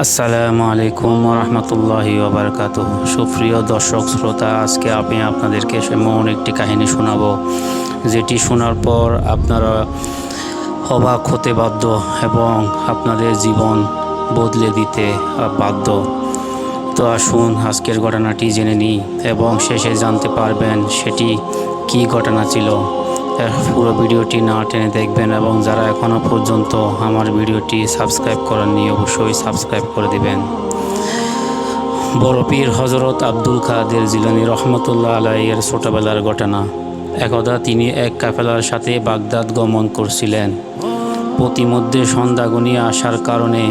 আসসালামু আলাইকুম রহমতুল্লাহি ওবরকাত সুপ্রিয় দর্শক শ্রোতা, আজকে আমি আপনাদেরকে এমন একটি কাহিনী শোনাবো, যেটি শোনার পর আপনারা অবাক হতে বাধ্য এবং আপনাদের জীবন বদলে দিতে বাধ্য। তো আসুন আজকের ঘটনাটি জেনে নিই এবং শেষে জানতে পারবেন সেটি কী ঘটনা ছিল। পুরো ভিডিওটি না টেনে দেখবেন এবং যারা এখনও পর্যন্ত আমার ভিডিওটি সাবস্ক্রাইব করেননি, অবশ্যই সাবস্ক্রাইব করে দিবেন। বড় পীর হজরত আব্দুল কাদের জিলানি রহমতুল্লাহ আলাইয়ের ছোটবেলার ঘটনা। একদা তিনি এক কাফেলার সাথে বাগদাদ গমন করছিলেন। প্রতিমধ্যে সন্ধ্যা আসার কারণে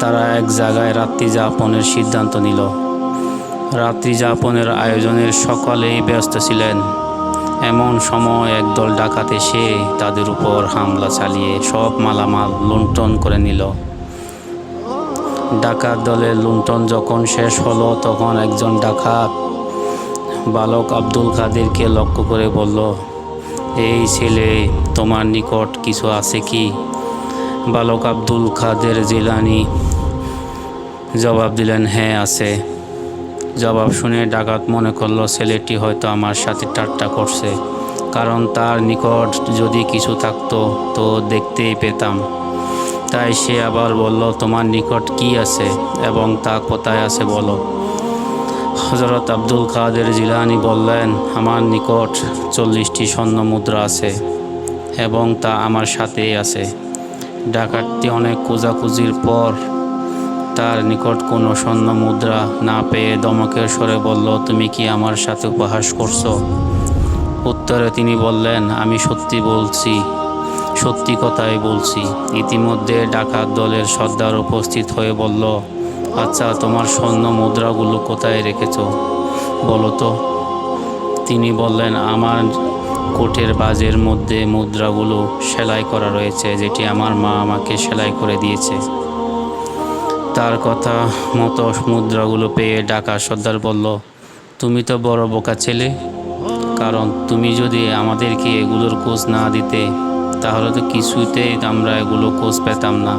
তারা এক জায়গায় রাত্রি যাপনের সিদ্ধান্ত নিল। রাত্রি যাপনের আয়োজনের সকলেই ব্যস্ত ছিলেন। এমন সময় একদল ডাকাত এসে তাদের উপর হামলা চালিয়ে সব মালামাল লুণ্ঠন করে নিল। ডাকাত দলের লুণ্ঠন যখন শেষ হলো, তখন একজন ডাকাত বালক আব্দুল কাদেরকে লক্ষ্য করে বলল, এই ছেলে, তোমার নিকট কিছু আছে কি? বালক আব্দুল কাদের জিলানি জবাব দিলেন হ্যাঁ আছে। জবাব শুনে ডাকাত মনে করল ছেলেটি হয়তো আমার সাথে ঠাট্টা করছে, কারণ তার নিকট যদি কিছু থাকতো তো দেখতেই পেতাম। তাই সে আবার বলল, তোমার নিকট কি আছে এবং তা কোথায় আছে বলো? হজরত আব্দুল কাদের জিলানি বললেন, আমার নিকট চল্লিশটি স্বর্ণ মুদ্রা আছে এবং তা আমার সাথেই আছে। ডাকাতটি অনেক খোঁজাখুঁজির পর তার নিকট কোনো স্বর্ণ মুদ্রা না পেয়ে দমকের স্বরে বলল, তুমি কি আমার সাথে উপহাস করছ? উত্তরে তিনি বললেন, আমি সত্যি বলছি, সত্যি কথাই বলছি। ইতিমধ্যে ডাকাত দলের সর্দার উপস্থিত হয়ে বলল আচ্ছা তোমার স্বর্ণ মুদ্রাগুলো কোথায় রেখেছ? বলো তো। তিনি বললেন, আমার কোটের বাজের মধ্যে মুদ্রাগুলো সেলাই করা রয়েছে, যেটি আমার মা আমাকে সেলাই করে দিয়েছে। তার কথা মতো মুদ্রাগুলো পেয়ে ডাকা সর্দার বলল, তুমি তো বড় বোকা ছেলে। কারণ তুমি যদি আমাদেরকে এগুলোর কোচ না দিতে, তাহলে তো কিছুতেই আমরা এগুলো কোচ পেতাম না।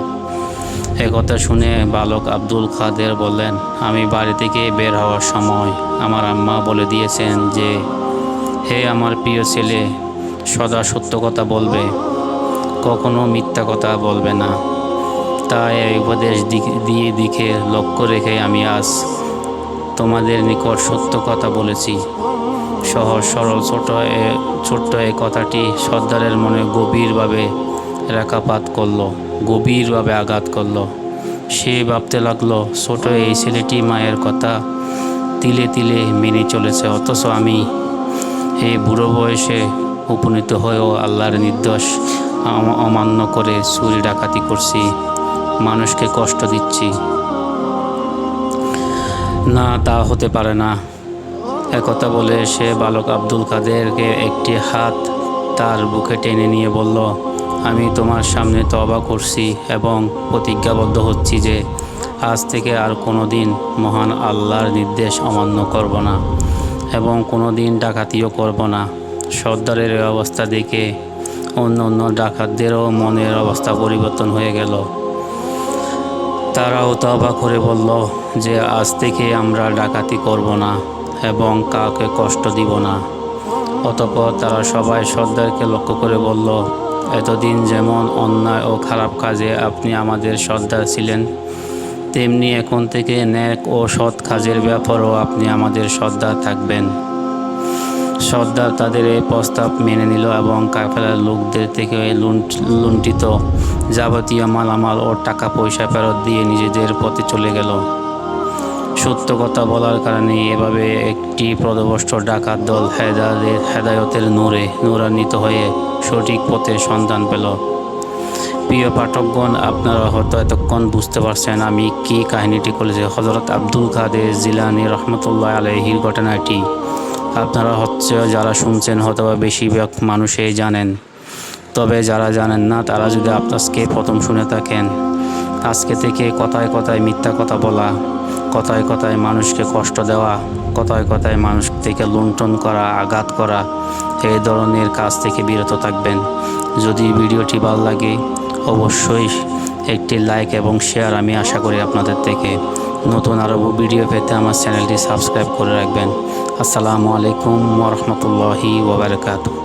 একথা শুনে বালক আব্দুল খাদের বললেন, আমি বাড়ি থেকে বের হওয়ার সময় আমার আম্মা বলে দিয়েছেন যে, হে আমার প্রিয় ছেলে, সদা সত্য কথা বলবে, কখনো মিথ্যা কথা বলবে না। তাই এই উপদেশ দিয়ে দিকে লক্ষ্য রেখে আমি আজ তোমাদের নিকট সত্য কথা বলেছি। সহজ সরল ছোট এ- ছোট্ট এই কথাটি সর্দারের মনে গভীরভাবে রেখাপাত করল, গভীরভাবে আঘাত করল। সে ভাবতে লাগল, ছোট এই ছেলেটি মায়ের কথা তিলে তিলে মেনে চলেছে, অথচ আমি এই বুড়ো বয়সে উপনীত হয়েও আল্লাহর নির্দোষ অম- অমান্য করে চুরি ডাকাতি করছি। মানুষকে কষ্ট দিচ্ছি। না, তা হতে পারে না। একথা বলে সে বালক আব্দুল কাদেরকে একটি হাত তার বুকে টেনে নিয়ে বলল, আমি তোমার সামনে তবা করছি এবং প্রতিজ্ঞাবদ্ধ হচ্ছি যে আজ থেকে আর কোনো দিন মহান আল্লাহর নির্দেশ অমান্য করব না এবং কোনো দিন ডাকাতিও করব না। সর্দারের অবস্থা দেখে অন্য অন্য ডাকাতদেরও মনের অবস্থা পরিবর্তন হয়ে গেল। তারাও তবা করে বলল যে, আজ থেকে আমরা ডাকাতি করব না এবং কাউকে কষ্ট দিব না। অতপর তারা সবাই সর্দারকে লক্ষ্য করে বলল, এতদিন যেমন অন্যায় ও খারাপ কাজে আপনি আমাদের সর্দার ছিলেন, তেমনি এখন থেকে ন্যাক ও সৎ কাজের ব্যাপারেও আপনি আমাদের সর্দার থাকবেন। সর্দার তাদের এই প্রস্তাব মেনে নিল এবং কাফেলার লোকদের থেকে লুণ্ঠ- লুণ্ঠিত যাবতীয় মালামাল ও টাকা পয়সা ফেরত দিয়ে নিজেদের পথে চলে গেল। সত্য কথা বলার কারণে এভাবে একটি পদভষ্ট ডাকাত দল হেদায়ের হেদায়তের নূরে নূরান্বিত হয়ে সঠিক পথে সন্ধান পেল। প্রিয় পাঠকগণ, আপনারা হয়তো এতক্ষণ বুঝতে পারছেন আমি কি কাহিনীটি করেছি। হজরত আব্দুল কাদের জিলানি রহমতুল্লাহ আলহির ঘটনাটি। আপনারা হচ্ছে যারা শুনছেন হয়তো বা বেশিরভাগ মানুষেই জানেন। তবে যারা জানেন না, তারা যদি আপনাকে প্রথম শুনে থাকেন, আজকে থেকে কথায় কথায় মিথ্যা কথা বলা, কথায় কথায় মানুষকে কষ্ট দেওয়া, কথায় কথায় মানুষ থেকে লুণ্ঠন করা, আঘাত করা, এই ধরনের কাজ থেকে বিরত থাকবেন। যদি ভিডিওটি ভালো লাগে, অবশ্যই একটি লাইক এবং শেয়ার আমি আশা করি আপনাদের থেকে। নতুন আরও ভিডিও পেতে আমার চ্যানেলটি সাবস্ক্রাইব করে রাখবেন। আসসালামু আলাইকুম ওরহমতুল্লাহি ওবরাকাতু